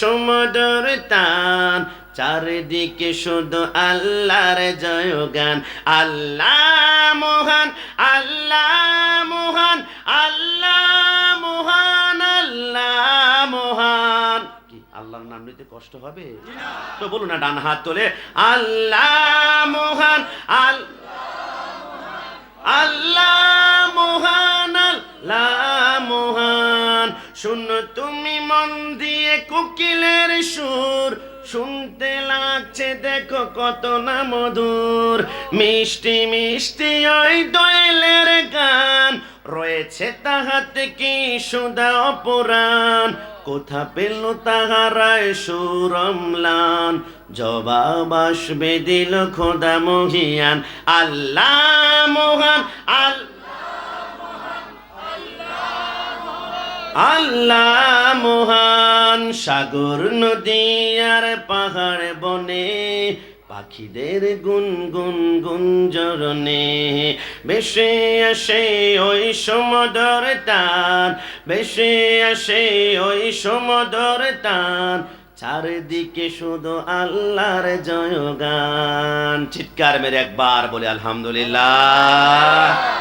সমুদর তান, চারিদিকে শুধু আল্লাহর জয়গান। আল্লাহ মহান আল্লাহ মহান আল্লাহ মহান আল্লাহ মহান। কি, আল্লাহর নাম নিতে কষ্ট হবে? তো বলুন না, ডান হাত তোলে, আল্লাহ মহান আল্লাহ আল্লাহ মহান আল্লাহ মহান। শুনো তুমি মন দিয়ে কোকিলের সুর। শুনতে লাগছে, দেখো কত না মধুর। মিষ্টি মিষ্টি ওই দোয়েলের গান। রয়েছে তাহাতে কি সুদা অপরাণ? কোথা পেল তাহারায় সুরমলান জবাব আসবে দিল খোদা মহিয়ান। আল্লাহ আল্লাহ মহান সাগর নদী আর পাহাড় বনে, পাখিদের গুন গুন গুন গুঞ্জরণে বেশে আসে ওই সমদর টান বেশে আসে ওই সমদর টান, চারিদিকে শুধু আল্লাহর জয়গান। চিৎকার মেরে একবার বলে, আলহামদুলিল্লাহ।